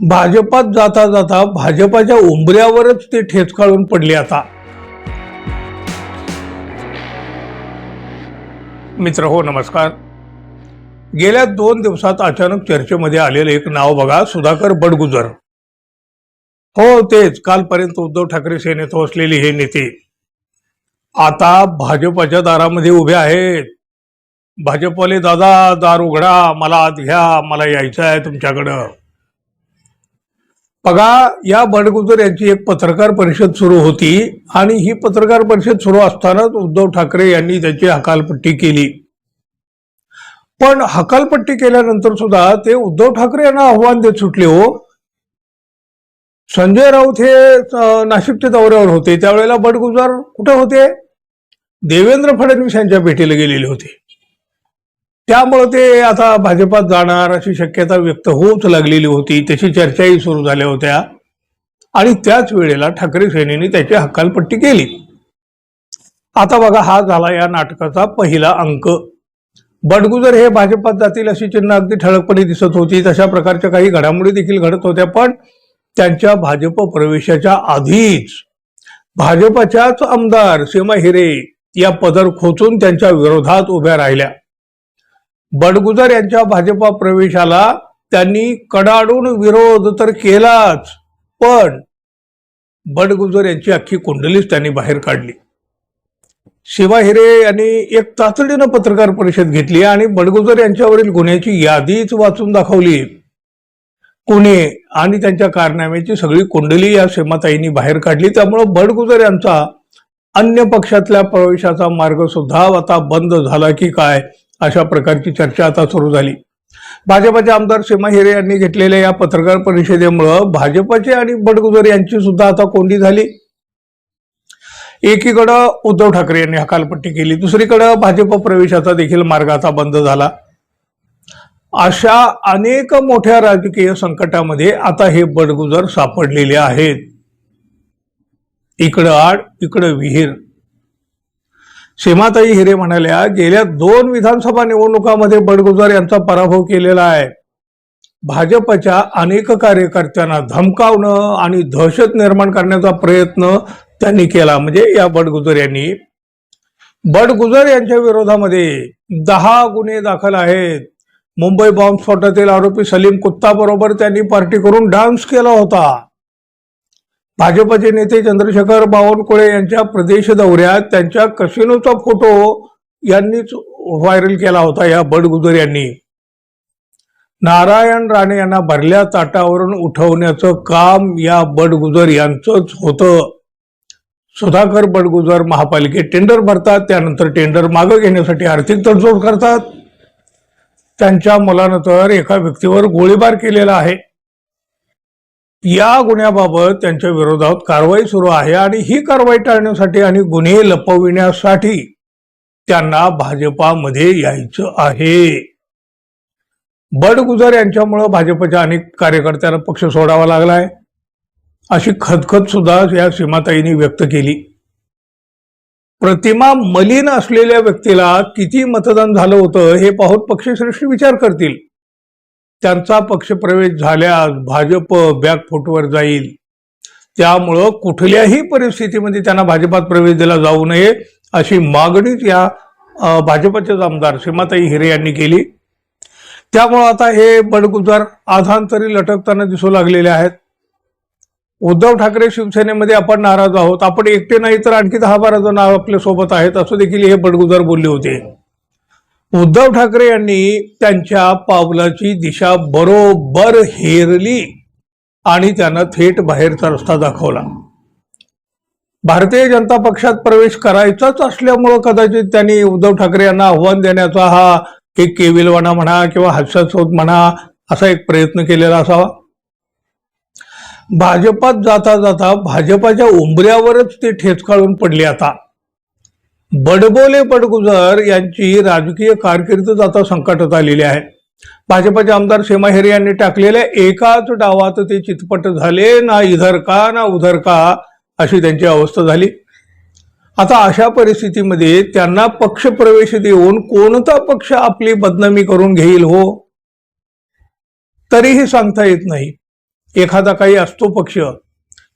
भाजपात जाता जाता भाजपाच्या उंबऱ्यावरच ते ठेचकाळून पडले आता. मित्र हो नमस्कार. गेल्या दोन दिवसात अचानक चर्चेमध्ये आलेलं एक नाव बघा सुधाकर बडगुजर. हो तेच कालपर्यंत उद्धव ठाकरे सेनेत असलेली हे नेते. आता भाजपाच्या दारामध्ये उभे आहेत. भाजपवाले दादा दार उघडा मला आत घ्या मला यायचं आहे तुमच्याकडं. बघा या बडगुजर यांची एक पत्रकार परिषद सुरू होती आणि ही पत्रकार परिषद सुरू असतानाच उद्धव ठाकरे यांनी त्याची हकालपट्टी केली. पण हकालपट्टी केल्यानंतर सुद्धा ते उद्धव ठाकरे यांना आव्हान देत सुटले हो. संजय राऊत हे नाशिकच्या दौऱ्यावर होते. त्यावेळेला बडगुजार कुठे होते? देवेंद्र फडणवीस यांच्या भेटीला गेलेले होते. त्यामुळे ते आता भाजपात जाणार अशी शक्यता व्यक्त होऊच लागलेली होती. त्याची चर्चाही सुरू झाल्या होत्या. आणि त्याच वेळेला ठाकरे सेनेने त्याची हकालपट्टी केली. आता बघा हा झाला या नाटकाचा पहिला अंक. बडगुजर हे भाजपात जातील अशी चिन्ह अगदी ठळकपणे दिसत होती. तशा प्रकारच्या काही घडामोडी देखील घडत होत्या पण त्यांच्या भाजप प्रवेशाच्या आधीच भाजपाच्याच आमदार सीमा हिरे या पदर खोचून त्यांच्या विरोधात उभ्या राहिल्या. बडगुजर यांच्या भाजपा प्रवेशाला त्यांनी कडाडून विरोध तर केलाच पण बडगुजर यांची अख्खी कुंडलीच त्यांनी बाहेर काढली. शिवा हिरे यांनी एक तातडीनं पत्रकार परिषद घेतली आणि बडगुजर यांच्यावरील गुन्ह्याची यादीच वाचून दाखवली. कुणे आणि त्यांच्या कारनाम्याची सगळी कुंडली या सीमाताईंनी बाहेर काढली. त्यामुळं बडगुजर यांचा अन्य पक्षातल्या प्रवेशाचा मार्ग सुद्धा आता बंद झाला की काय? अशा प्रकारची चर्चा आता सुरू झाली. भाजपाचे आमदार सीमा हिरे यांनी घेतलेल्या या पत्रकार परिषदेमुळं भाजपाचे आणि बडगुजर यांची सुद्धा आता कोंडी झाली. एकीकडं उद्धव ठाकरे यांनी हकालपट्टी केली दुसरीकडं भाजप प्रवेशाचा देखील मार्ग आता बंद झाला. अशा अनेक मोठ्या राजकीय संकटामध्ये आता हे बडगुजर सापडलेले आहेत. इकडं आड इकडं विहीर. सीमाताई हिरे म्हणाल्या गेल्या दोन विधानसभा निवडणुकामध्ये बडगुजार यांचा पराभव केलेला आहे. भाजपच्या अनेक कार्यकर्त्यांना धमकावणं आणि दहशत निर्माण करण्याचा प्रयत्न त्यांनी केला म्हणजे या बडगुजर यांनी. बडगुजर यांच्या विरोधामध्ये दहा गुन्हे दाखल आहेत. मुंबई बॉम्बस्फोटातील आरोपी सलीम कुत्ता बरोबर त्यांनी पार्टी करून डान्स केला होता. भाजपचे नेते चंद्रशेखर बावनकुळे यांच्या प्रदेश दौऱ्यात त्यांच्या कसिनोचा फोटो यांनीच व्हायरल केला होता या बडगुजर यांनी. नारायण राणे यांना भरल्या ताटावरून उठवण्याचं काम या बडगुजर यांचंच होतं. सुधाकर बडगुजर महापालिकेत टेंडर भरतात त्यानंतर टेंडर मागं घेण्यासाठी आर्थिक तडजोड करतात. त्यांच्या मुलानं तर एका व्यक्तीवर गोळीबार केलेला आहे. या गुन्ह्याबाबत त्यांच्या विरोधात कारवाई सुरू आहे आणि ही कारवाई टाळण्यासाठी आणि गुन्हे लपविण्यासाठी त्यांना भाजपामध्ये यायचं आहे. बडगुजर यांच्यामुळं भाजपच्या अनेक कार्यकर्त्यांना पक्ष सोडावा लागलाय. अशी खदखद सुद्धा या सीमाताईंनी व्यक्त केली. प्रतिमा मलिन असलेल्या व्यक्तीला किती मतदान झालं होतं हे पाहून पक्षश्रेष्ठी विचार करतील. त्यांचा पक्षप्रवेश झाल्यास भाजप बॅकफुटवर जाईल. त्यामुळं कुठल्याही परिस्थितीमध्ये त्यांना भाजपात प्रवेश दिला जाऊ नये अशी मागणीच या अ, भाजपचेच आमदार सीमाताई हिरे यांनी केली. त्यामुळं आता हे बडगुजार आधांतरी लटकताना दिसू लागलेले आहेत. उद्धव ठाकरे शिवसेनेमध्ये आपण नाराज आहोत. आपण एकटे नाही तर आणखी दहा बारा जण आपल्यासोबत आहेत असं देखील हे बडगुजार बोलले होते. उद्धव ठाकरे यांनी त्यांच्या पावलाची दिशा बरोबर हेरली आणि त्यांना थेट बाहेरचा रस्ता दाखवला. भारतीय जनता पक्षात प्रवेश करायचाच असल्यामुळं कदाचित त्यांनी उद्धव ठाकरे यांना आव्हान देण्याचा हा एक केविलवाणा म्हणा किंवा हास्यास्पद म्हणा असा एक प्रयत्न केलेला असावा. भाजपात जाता जाता भाजपाच्या उंबऱ्यावरच ते ठेचकाळून पडले आता. बडबोले पडगुजर यांची राजकीय कारकिर्दच आता संकटात आलेली आहे. भाजपाचे आमदार सीमा हिरे यांनी टाकलेल्या एकाच डावात ते चितपट झाले ना इधर का ना उधर का अशी त्यांची अवस्था झाली. आता अशा परिस्थितीमध्ये त्यांना पक्ष प्रवेश देऊन कोणता पक्ष आपली बदनामी करून घेईल हो? तरीही सांगता येत नाही. एखादा काही असतो पक्ष.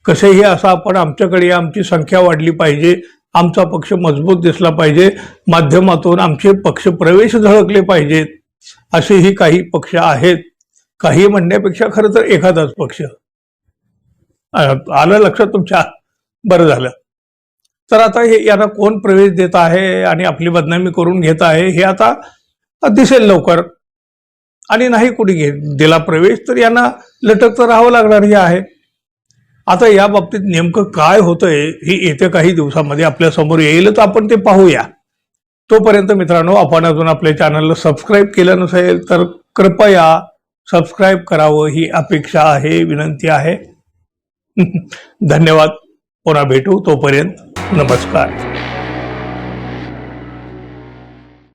कसेही असा आपण आमच्याकडे आमची संख्या वाढली पाहिजे. आमचा पक्ष मजबूत दिसला पाहिजे. माध्यमातून आमचे पक्ष प्रवेश झळकले पाहिजेत. असेही काही पक्ष आहेत. काही म्हणण्यापेक्षा खरं तर एखादाच पक्ष. आलं लक्षात तुमच्या? बरं झालं. तर आता हे यांना कोण प्रवेश देत आहे आणि आपली बदनामी करून घेत आहे हे आता दिसेल लवकर. आणि नाही कुणी घे दिला प्रवेश तर यांना लटक तर राहावं लागणार हे आहे. आता या बाबतीत नेमकं काय होतंय हे येत्या काही दिवसामध्ये आपल्यासमोर येईल तर आपण ते पाहूया. तोपर्यंत मित्रांनो आपण अजून आपल्या चॅनलला सबस्क्राईब केलं नसेल तर कृपया सबस्क्राईब करावं. ही अपेक्षा आहे विनंती आहे. धन्यवाद. पुन्हा भेटू. तोपर्यंत नमस्कार.